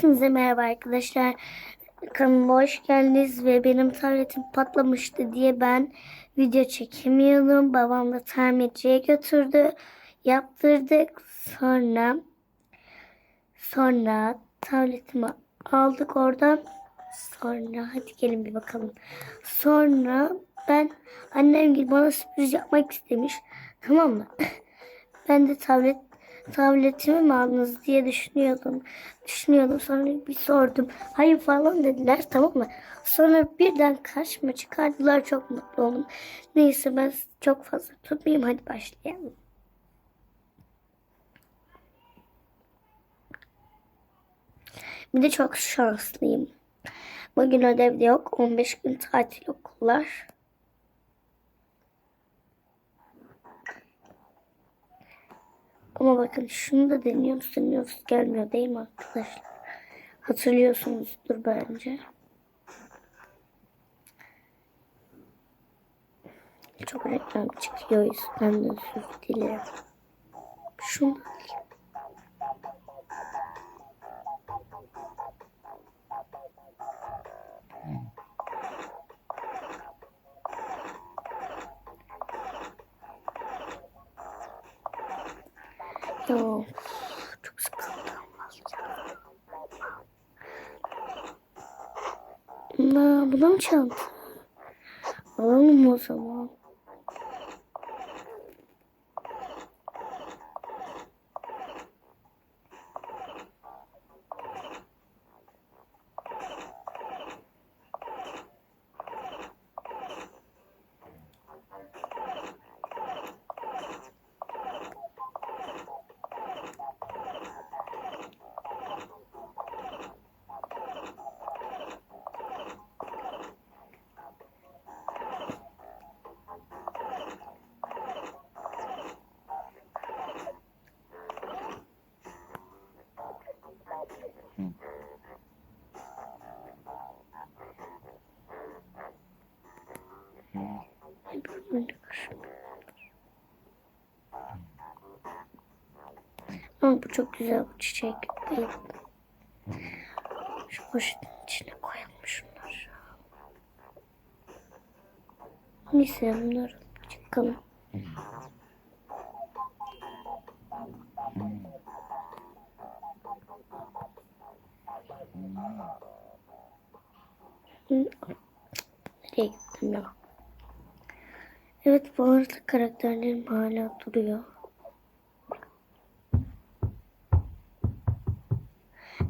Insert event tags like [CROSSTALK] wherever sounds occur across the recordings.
Hepinize merhaba arkadaşlar. Kanalıma hoş geldiniz ve benim tabletim patlamıştı diye ben video çekemiyordum. Babam da tamirciye götürdü. Yaptırdık. Sonra sonra tabletimi aldık oradan. Sonra hadi gelin bir bakalım. Sonra ben annem gibi bana sürpriz yapmak istemiş. Tamam mı? [LAUGHS] Ben de tablet tabletimi mi aldınız diye düşünüyordum. Düşünüyordum sonra bir sordum. Hayır falan dediler tamam mı? Sonra birden karşıma çıkardılar çok mutlu oldum. Neyse ben çok fazla tutmayayım hadi başlayalım. Bir de çok şanslıyım. Bugün ödev de yok. 15 gün tatil okullar. Ama bakın şunu da deniyoruz deniyoruz gelmiyor değil mi arkadaşlar? Hatırlıyorsunuzdur bence. Çok reklam çıkıyor yüzden de özür dilerim. Şunu alayım. Yok. Çok sıkıldım. Na, bu da mı çanta? Alalım o zaman. Ama bu çok güzel bu çiçek. Şu poşetin içine koyalım şunları. Neyse bunları çıkalım. Nereye gittim ya? Evet bu arada karakterlerim hala duruyor.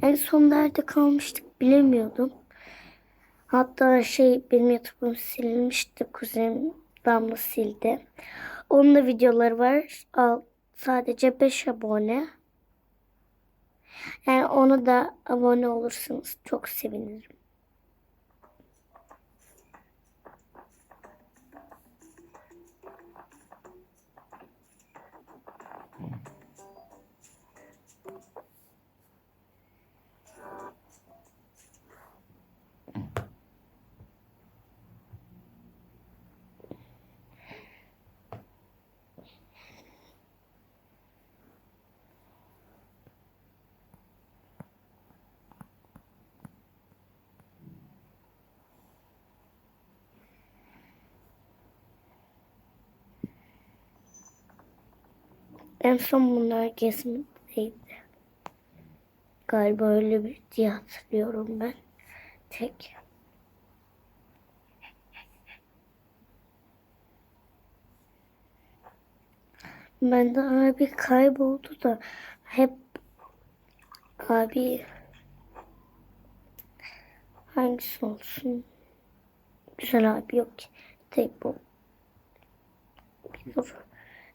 En son nerede kalmıştık bilemiyordum. Hatta şey benim YouTube'um silinmişti. Kuzenim Damla sildi. Onun da videoları var. Al, sadece 5 abone. Yani ona da abone olursanız çok sevinirim. En son bunlar gezmedeydi. Galiba öyle bir diye hatırlıyorum ben. Tek. Ben de abi kayboldu da hep abi hangisi olsun? Güzel abi yok ki. Tek bu. Bir.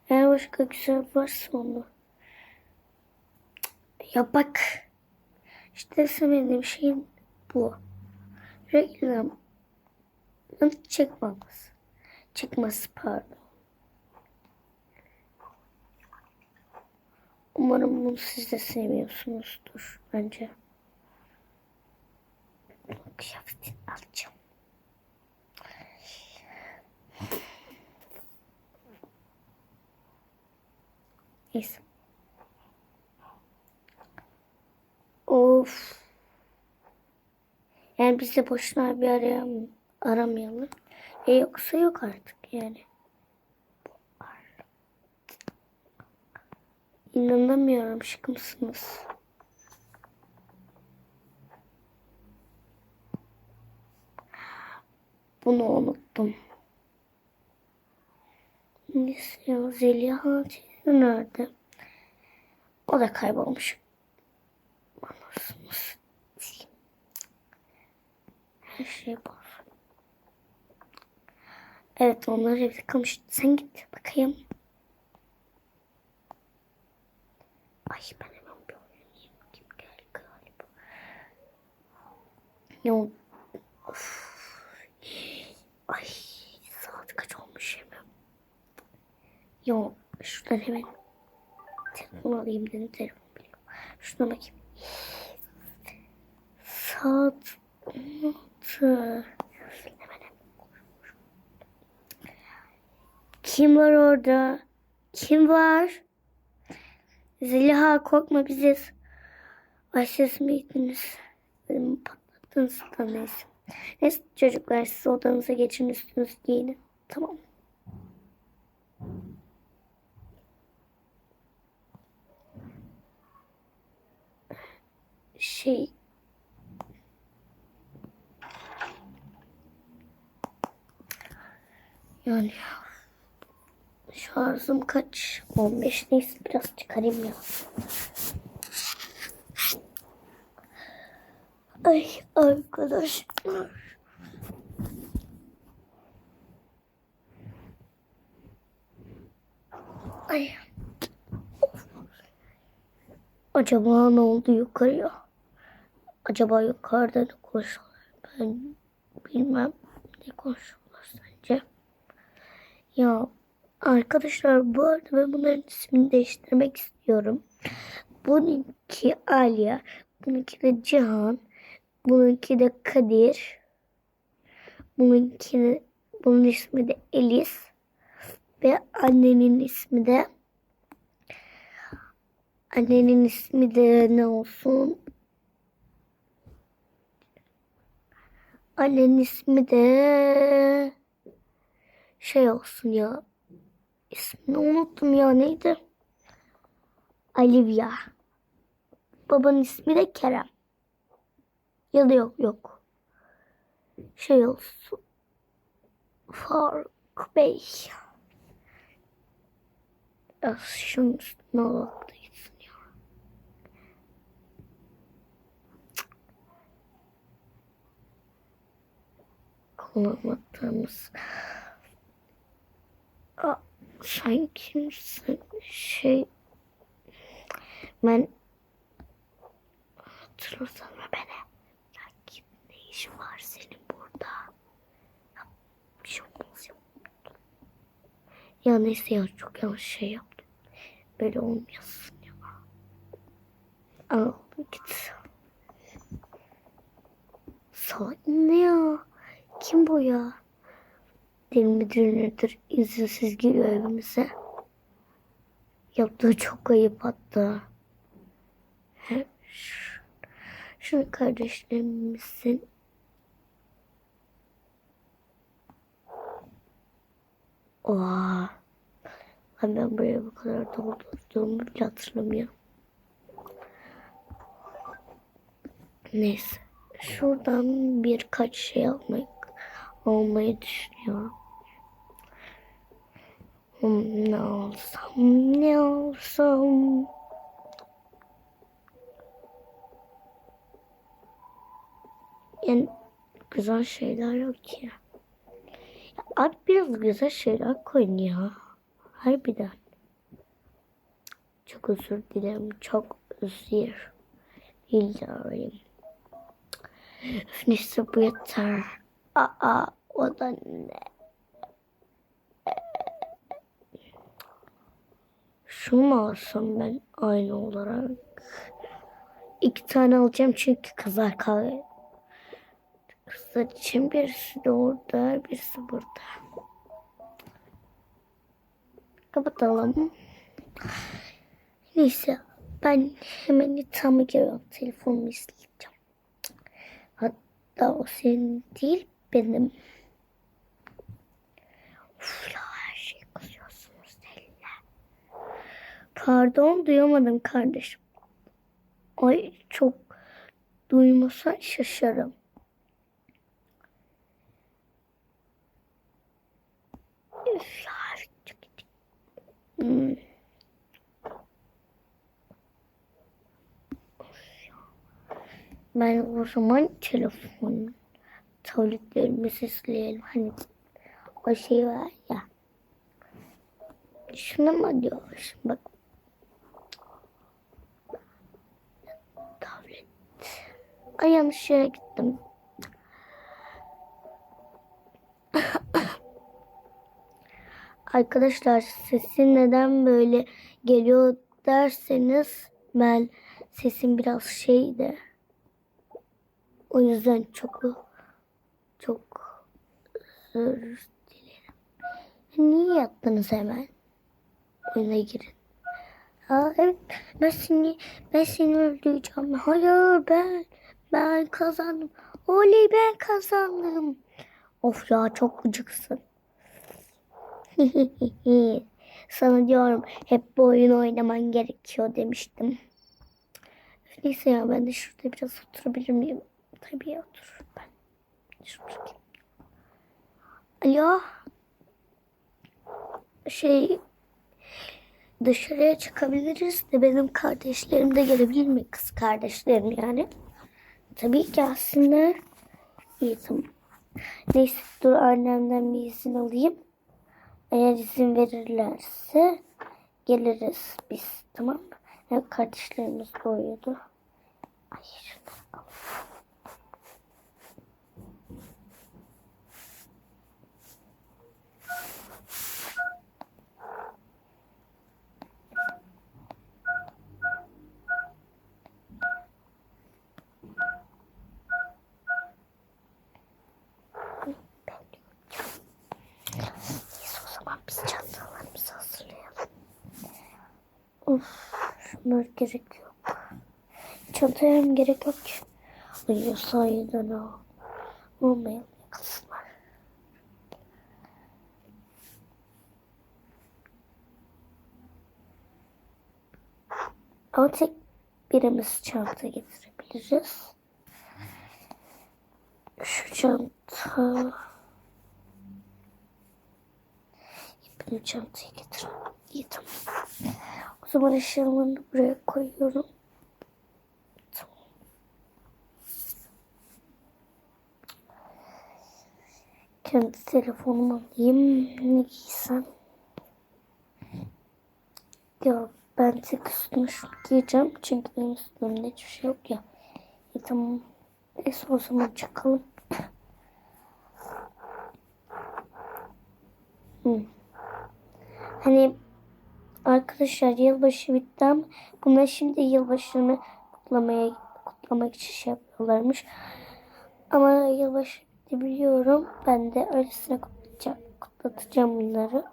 Eğer başka güzel varsa onu. Ya bak. İşte sevmediğim şey bu. Reklam. Çıkmaması. Çıkması pardon. Umarım bunu siz de seviyorsunuzdur bence. Kıyafetini alacağım. Neyse. Of. Yani biz de boşuna bir arayam, aramayalım. E yoksa yok artık yani. İnanamıyorum şık mısınız? Bunu unuttum. Neyse ya Zeliha teyze nerede? O da kaybolmuş. Anasını satayım. Her şey bozuldu. Evet onlar evde kalmış. Sen git bakayım. Ay ben hemen bir oynayayım. Kim geldi galiba. Ya of. Ay saat kaç olmuş hemen. Ya şuradan hemen telefon alayım dedim telefon biliyor. Şuna bakayım. Saat 16. Hemen hemen. Kim var orada? Kim var? Zeliha korkma biziz. Ay siz miydiniz? Benim patlattınız da neyse. Neyse çocuklar siz odanıza geçin üstünüz giyinin. Tamam. Şey yani şarjım kaç? 15 neyse biraz çıkarayım ya. Ay arkadaşlar. Ay. Acaba ne oldu yukarıya? Acaba yukarıda ne konuşuyorlar? Ben bilmem ne konuşuyorlar sence. Ya arkadaşlar bu arada ben bunların ismini değiştirmek istiyorum. Bununki Alya, bununki de Cihan, bununki de Kadir, bununki de, bunun ismi de Elis ve annenin ismi de annenin ismi de ne olsun? Annenin ismi de şey olsun ya. İsmini unuttum ya neydi? Olivia. Babanın ismi de Kerem. Ya da yok yok. Şey olsun. Faruk Bey. Şunun üstüne alalım da gitsin ya. Kullanmadığımız. Aa, sen kimsin? Şey ben hatırlasana beni. Kim ne işin var senin burada? Bir şey olmaz ya. Ya neyse ya çok yanlış şey yaptım. Böyle olmayasın ya. Al git. Salak ne ya? Kim bu ya? Dil müdür nedir? İzinsiz giriyor evimize. Yaptığı çok ayıp hatta. Şunu kardeşlerimizin Oha. Ben, buraya bu kadar doldurduğumu bile hatırlamıyorum. Neyse. Şuradan birkaç şey almak almayı düşünüyorum. Hmm, ne alsam, ne alsam. Yani güzel şeyler yok ki. Abi biraz güzel şeyler koyun ya. Harbiden. Çok özür dilerim. Çok özür dilerim. Üf, Neyse bu yeter. Aa o da ne? Şunu alsam ben aynı olarak? İki tane alacağım çünkü kızlar kahve. Kızlar için birisi de orada, birisi burada. Kapatalım. Neyse ben hemen yatağıma giriyorum. Telefonumu izleyeceğim. Ha, Da o senin değil benim. Ya her şey kızıyorsunuz deliler. Pardon duyamadım kardeşim. Ay çok duymasa şaşarım. Üf ya. çok- Hmm. Ben o zaman telefon, tabletlerimi sesleyelim. Hani o şey var ya. Şuna mı diyor? Şimdi bak. Tablet. Ay yanlış yere gittim. Arkadaşlar sesim neden böyle geliyor derseniz ben sesim biraz şeydi. O yüzden çok çok özür. Niye yattınız hemen? Oyuna girin. Aa, evet ben seni ben seni öldüreceğim. Hayır ben ben kazandım. Oley ben kazandım. Of ya çok gıcıksın. [LAUGHS] Sana diyorum hep bu oyun oynaman gerekiyor demiştim. Neyse ya ben de şurada biraz oturabilir miyim? Tabii otur ben. Şurada. Alo. Şey dışarıya çıkabiliriz de benim kardeşlerim de gelebilir mi? Kız kardeşlerim yani. Tabii ki aslında. İyi. Neyse dur annemden bir izin alayım. Eğer izin verirlerse geliriz biz tamam mı? Ya kardeşlerimiz de uyudu. Ay. Neyse o zaman biz çantalarımızı hazırlayalım. Of şunlar gerek yok. Çantaya hem gerek yok ki. Ay sayeden ha. Olmayalım kızlar. Ama tek birimiz çanta getirebiliriz. Şu çanta... Benim çantayı getir. Tamam. O zaman eşyalarını buraya koyuyorum. Kendi telefonumu alayım. Ne giysem? Ya ben tek üstüme şunu giyeceğim. Çünkü benim üstümde hiçbir şey yok ya. İyi tamam. Neyse o zaman çıkalım. Hmm. Hani arkadaşlar yılbaşı bitti ama bunlar şimdi yılbaşını kutlamaya kutlamak için şey yapıyorlarmış. Ama yılbaşı bitti biliyorum. Ben de öylesine kutlayacağım, kutlatacağım bunları.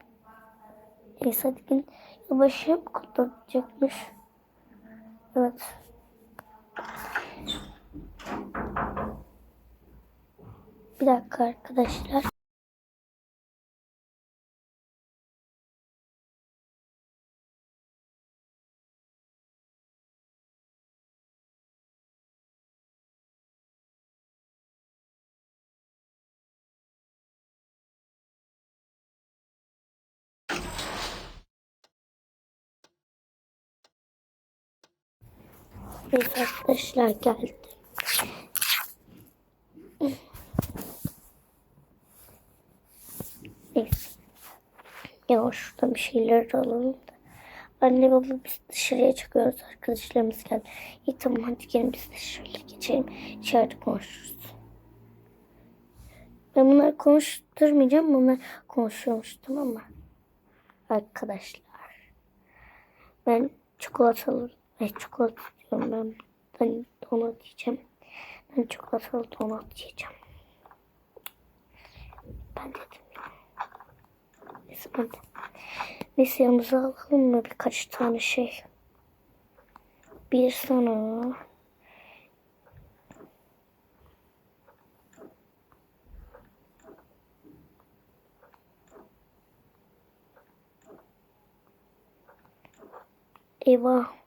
Neyse hadi gün yılbaşı mı kutlatacakmış? Evet. Bir dakika arkadaşlar. Neyse arkadaşlar geldi. Neyse. Ya şuradan bir şeyler alalım da. Anne baba biz dışarıya çıkıyoruz. Arkadaşlarımız geldi. İyi tamam hadi gelin biz şöyle geçelim. İçeride konuşuruz. Ben bunları konuşturmayacağım. Bunlar konuşuyormuş tamam mı? Arkadaşlar. Ben çikolatalı ve çikolata yaptım ben. Ben donat yiyeceğim. Ben çikolatalı donat yiyeceğim. Ben dedim. Neyse ben de. Neyse yanımıza alalım mı birkaç tane şey. Bir sana. Eyvah.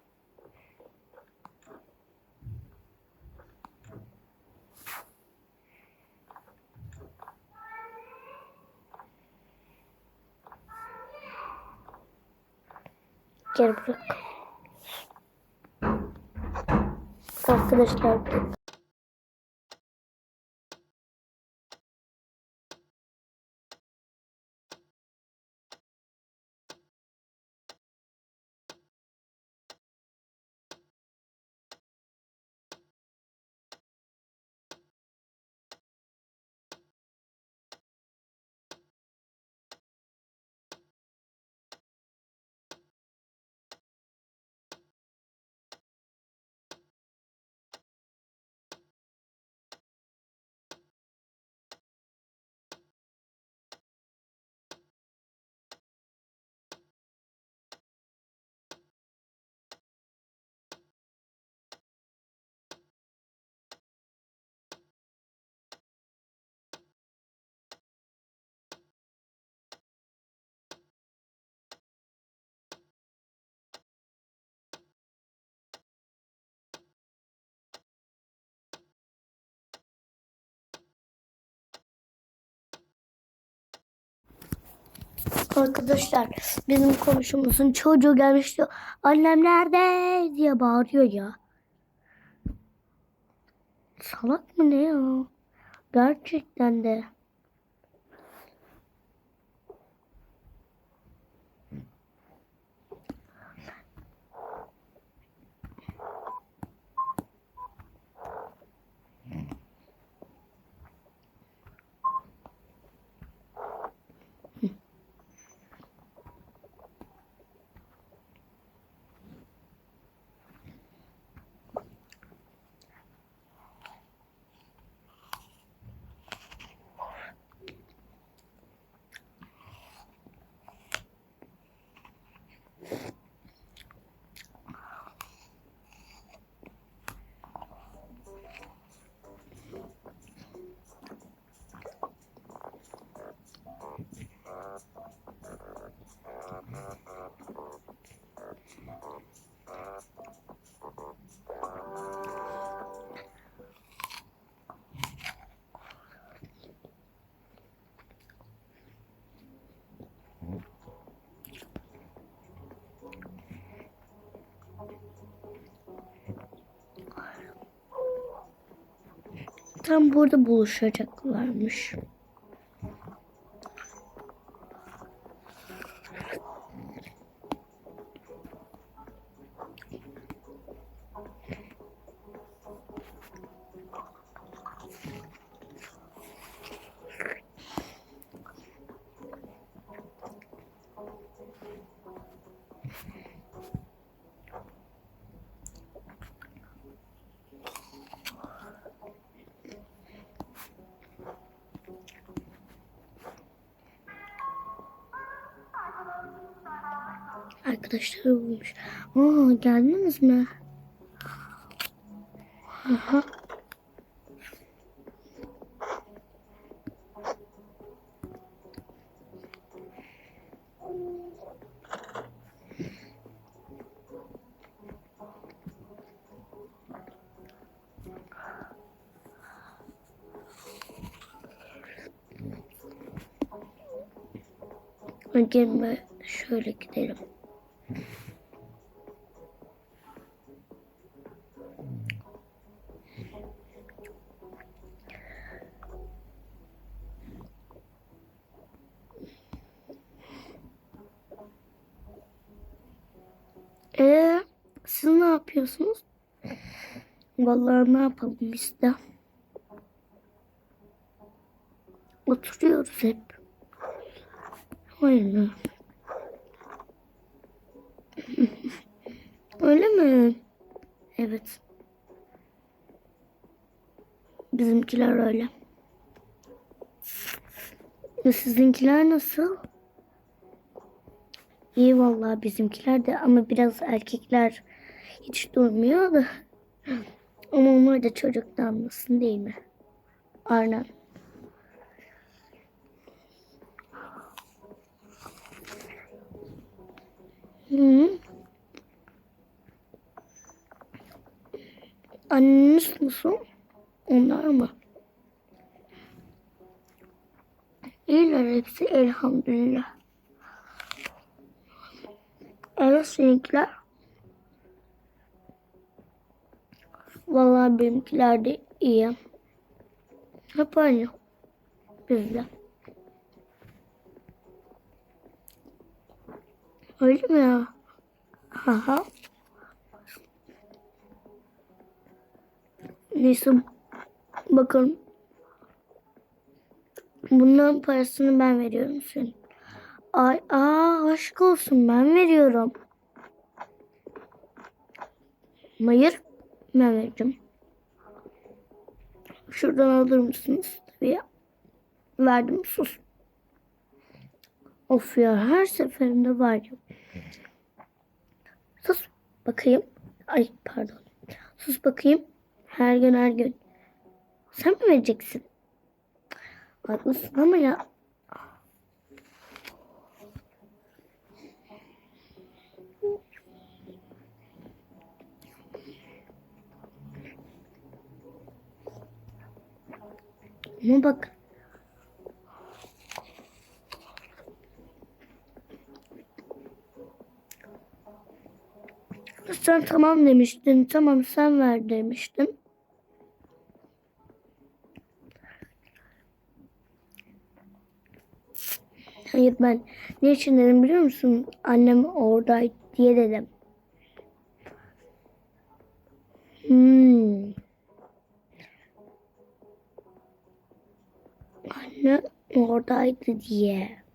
Gel bırak. Arkadaşlar Arkadaşlar bizim komşumuzun çocuğu gelmiş diyor. Annem nerede diye bağırıyor ya. Salak mı ne ya? Gerçekten de. Tam burada buluşacaklarmış. Arkadaşlar bulmuş. Aa geldiniz mi? Aha. Ben şöyle gidelim. Ne yapıyorsunuz? Vallahi ne yapalım de. Oturuyoruz hep. Aynen. [LAUGHS] Öyle mi? Evet. Bizimkiler öyle. Ya Sizinkiler nasıl? İyi vallahi bizimkiler de ama biraz erkekler hiç durmuyor da. Ama onlar da çocuk damlasın değil mi? Arnan. Hı. Anneniz nasıl? Onlar mı? İyiler hepsi elhamdülillah. Evet seninkiler. Vallahi benimkiler de iyi. Hep aynı. Bizde. Öyle mi ya? Haha. Neyse. Bakın. Bunların parasını ben veriyorum senin. Ay, aa aşk olsun ben veriyorum. Hayır vereceğim. Şuradan alır mısınız? Tabii. Verdim sus. Of ya her seferinde var ya. Sus bakayım. Ay pardon. Sus bakayım. Her gün her gün. Sen mi vereceksin? Haklısın ama ya. Ama bak. Sen tamam demiştin. Tamam sen ver demiştin. Hayır ben ne için dedim biliyor musun? Annem oradaydı diye dedim. Hmm. Anne oradaydı diye.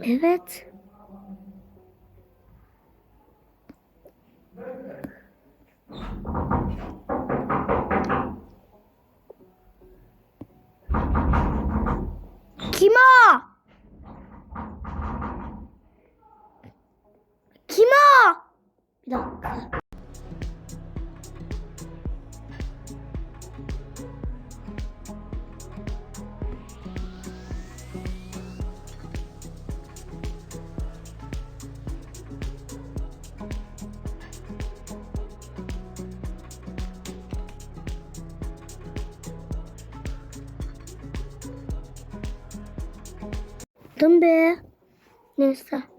Evet. Kim o? Kim o? Bir dakika. também. Nessa.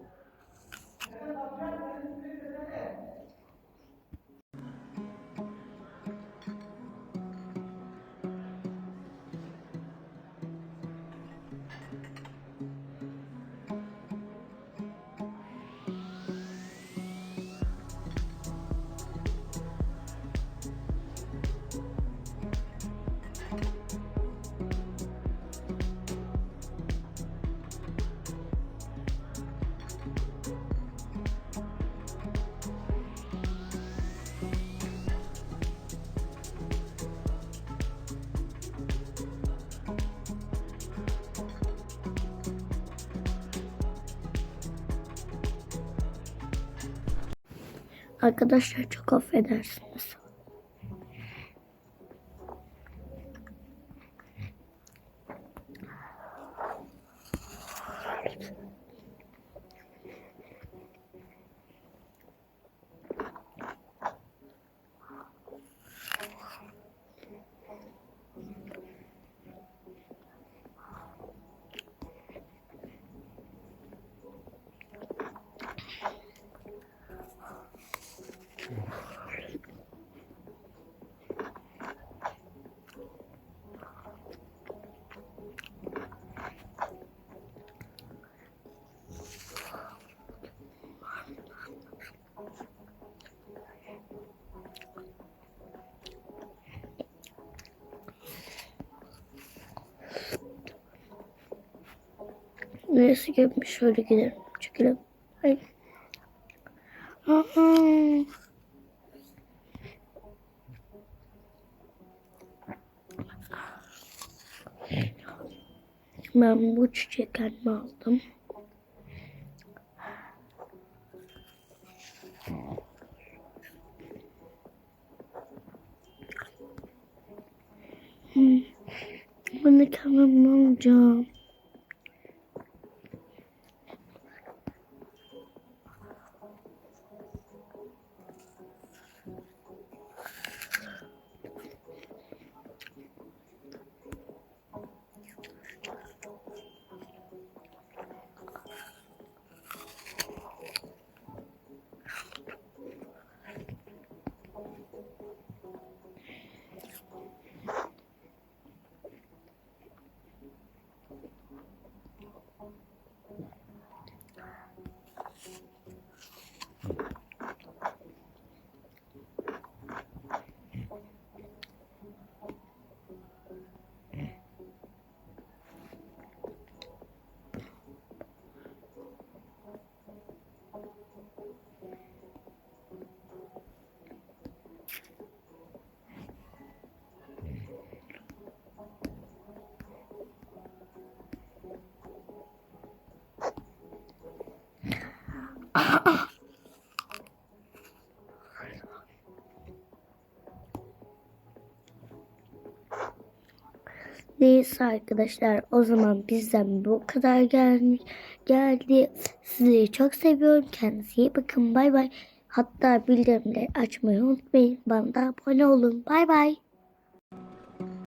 Arkadaşlar çok affedersiniz. Neyse gelmiş şöyle gidelim. Çekelim. Ay. Aa. Ben bu çiçeklerimi aldım. Hmm. Ben. Neyse arkadaşlar o zaman bizden bu kadar gelmiş geldi. Sizleri çok seviyorum. Kendinize iyi bakın. Bay bay. Hatta bildirimleri açmayı unutmayın. Bana da abone olun. Bay bay.